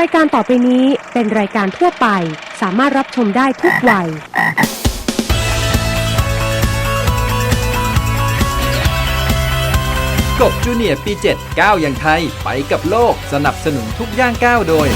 รายการต่อไปนี้เป็นรายการทั่วไป สามารถรับชมได้ทุกวัย กบจูเนียร์ปี7ก้าวอย่างไทย ไปกับโลกสนับสนุนทุกย่างก้าวโดย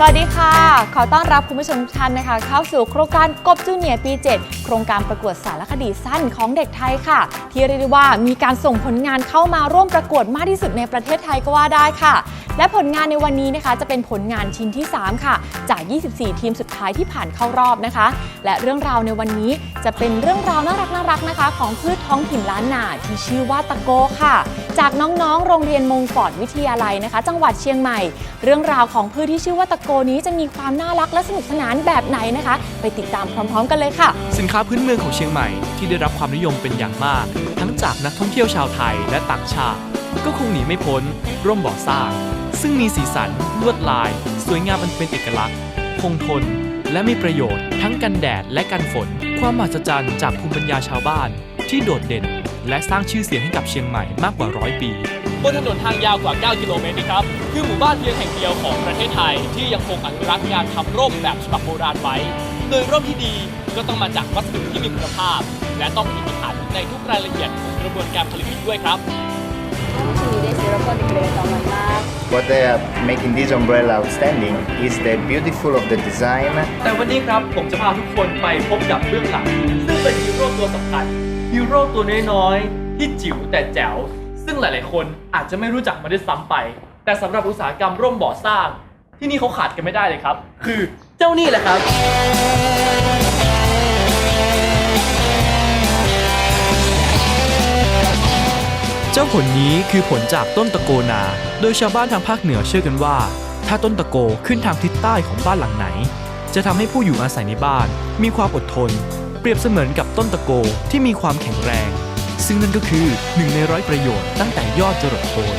สวัสดีค่ะ ขอต้อนรับคุณผู้ชมทุกท่านนะคะ เข้าสู่โครงการกบจูเนียร์ปี 7 โครงการประกวดสารคดีสั้นของเด็กไทยค่ะ ที่เรียกได้ว่ามีการส่งผลงานเข้ามาร่วมประกวดมากที่สุดในประเทศไทยก็ว่าได้ค่ะ และผลงานในวันนี้นะคะจะเป็นผลงานชิ้นที่ 3 ค่ะ จาก 24 ทีมสุดท้ายที่ผ่านเข้ารอบนะคะ และเรื่องราวในวันนี้จะเป็นเรื่องราวน่ารักน่ารักนะคะ ของพืชท้องถิ่นล้านนาที่ชื่อว่าตะโกค่ะ จากน้องๆ โรงเรียนมงฟอร์ดวิทยาลัยนะคะ จังหวัดเชียงใหม่ เรื่องราวของพืชที่ชื่อว่าตะโกนี้จะมีความน่ารักและสนุกสนานแบบไหนนะคะ ไปติดตามพร้อม ๆ กันเลยค่ะ สินค้าพื้นเมืองของเชียงใหม่ที่ได้รับความนิยมเป็นอย่างมาก ทั้งจากนักท่องเที่ยวชาวไทยและต่างชาติ ก็คงหนีไม่พ้นร่มบ่อสร้าง ซึ่งมีสีสัน ลวดลาย สวยงามอันเป็นเอกลักษณ์ คงทน และมีประโยชน์ทั้งกันแดดและกันฝน ความมหัศจรรย์จากภูมิปัญญาชาวบ้าน ที่โดดเด่น และสร้างชื่อเสียงให้กับเชียงใหม่มากกว่าร้อยปีบนถนนทางยาวกว่า 9 กิโลเมตรนะครับ คือหมู่บ้านเพียงแห่งเดียวของประเทศไทย ที่ยังคงอนุรักษ์การทำร่มแบบฉบับโบราณไว้ โดยร่มที่ดีก็ต้องมาจากวัสดุที่มีคุณภาพ และต้องมีพิถันในทุกรายละเอียดของกระบวนการผลิตด้วยครับ What they are making this umbrella outstanding is the beautiful of the design แต่วันนี้ครับผมจะพาทุกคนไปพบกับเบื้องหลัง ซึ่งเป็นฮีโร่ตัวสำคัญฮีโร่ตัวน้อยๆ ที่จิ๋วแต่แจ๋ว ซึ่งหลายๆ คนอาจจะไม่รู้จักมันด้วยซ้ำไป แต่สำหรับอุตสาหกรรมร่มบ่อสร้าง ที่นี่เขาขาดกันไม่ได้เลยครับ คือเจ้านี่แหละครับ จ้าผลนี้คือผลจากต้นตะโกนา โดยชาวบ้านทางภาคเหนือเชื่อกันว่า ถ้าต้นตะโกขึ้นทางทิศใต้ของบ้านหลังไหน จะทำให้ผู้อยู่อาศัยในบ้าน มีความอดทน เปรียบเสมือนกับต้นตะโกที่มีความแข็งแรง ซึ่งนั่นก็คือหนึ่งในร้อยประโยชน์ตั้งแต่ยอดจรดโคน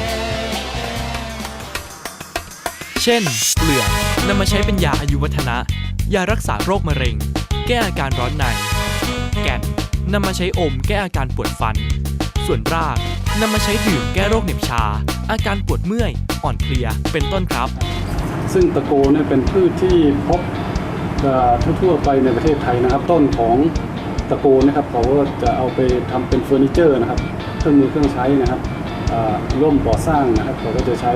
เช่น เปลือกนำมาใช้เป็นยาอายุวัฒนะ ยารักษาโรคมะเร็ง แก้อาการร้อนใน แก่นนำมาใช้อมแก้อาการปวดฟัน ส่วนรากนำมาใช้ดื่มแก้โรคเหน็บชา อาการปวดเมื่อย อ่อนเพลีย เป็นต้นครับ ซึ่งตะโกเนี่ยเป็นพืชที่พบทั่วไปในประเทศไทยนะครับ ต้นของตะโกนะครับเขาก็จะเอาไปทำเป็นเฟอร์นิเจอร์นะครับเครื่องมือเครื่องใช้นะครับร่มก่อสร้างนะครับเขาก็จะใช้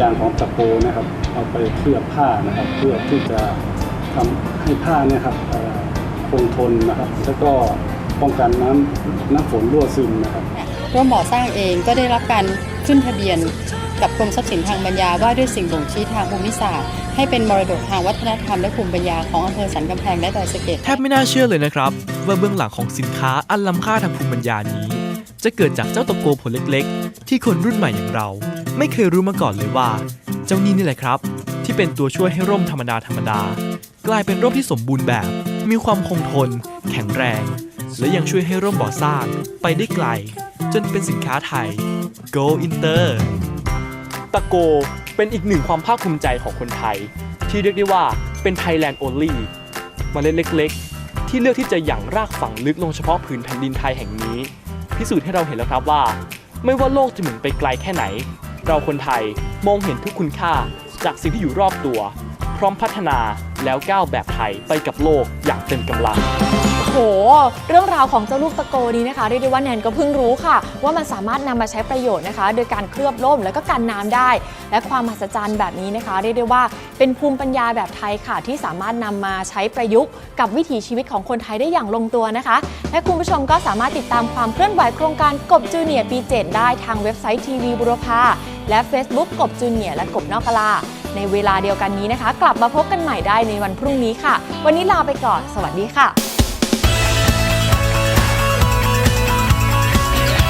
ยางของตะโกนะครับ เอาไปเคลือบผ้านะครับ เพื่อที่จะทำให้ผ้าเนี่ยครับคงทนนะครับ แล้วก็ป้องกันน้ำน้ำฝนรั่วซึมนะครับ ร่วมบ่อสร้างเองก็ได้รับการขึ้นทะเบียนกับกรมทรัพย์สินทางปัญญาว่าด้วยสิ่งบ่งชี้ทางภูมิศาสตร์ ให้เป็นมรดกทางวัฒนธรรมและภูมิปัญญาของอำเภอสันกำแพงและดอยสะเก็ดแทบไม่น่าเชื่อเลยนะครับ ว่าเบื้องหลังของสินค้าอันล้ำค่าทางภูมิปัญญานี้ จะเกิดจากเจ้าตะโกผลเล็ก ๆ ที่คนรุ่นใหม่อย่างเรา ไม่เคยรู้มาก่อนเลยว่า เจ้านี่นี่แหละครับ ที่เป็นตัวช่วยให้ร่มธรรมดาธรรมดากลายเป็นร่มที่สมบูรณ์แบบ มีความคงทน แข็งแรง และยังช่วยให้ร่มบ่อสร้างไปได้ไกล จนเป็นสินค้าไทย Go Inter ตะโกเป็นอีกหนึ่งความภาคภูมิใจของคนไทย ที่เรียกได้ว่าเป็น Thailand only เมล็ดเล็ก ๆ ที่เลือกที่จะหยั่งรากฝังลึกลงเฉพาะผืนแผ่นดินไทยแห่งนี้ พิสูจน์ให้เราเห็นแล้วครับว่า ไม่ว่าโลกจะหมุนไปไกลแค่ไหน เราคนไทยมองเห็นทุกคุณค่าจากสิ่งที่อยู่รอบตัว พร้อมพัฒนาแล้วก้าวแบบไทยไปกับโลกอย่างเต็มกำลัง เรื่องราวของเจ้าลูกตะโกนี้นะคะเรียกได้ว่าแนนก็เพิ่งรู้ค่ะ ว่ามันสามารถนำมาใช้ประโยชน์นะคะ โดยการเคลือบร่มแล้วก็กันน้ำได้ และความมหัศจรรย์แบบนี้นะคะเรียกได้ว่าเป็นภูมิปัญญาแบบไทยค่ะ ที่สามารถนำมาใช้ประยุกต์ กับวิถีชีวิตของคนไทยได้อย่างลงตัวนะคะ และคุณผู้ชมก็สามารถติดตามความเคลื่อนไหวโครงการกบจูเนียร์ปี 7 ได้ทางเว็บไซต์ทีวีบุรพาและ Facebook กบจูเนียร์และกบนอกกลาในเวลาเดียวกันนี้นะคะ กลับมาพบกันใหม่ได้ในวันพรุ่งนี้ค่ะ วันนี้ลาไปก่อน สวัสดีค่ะ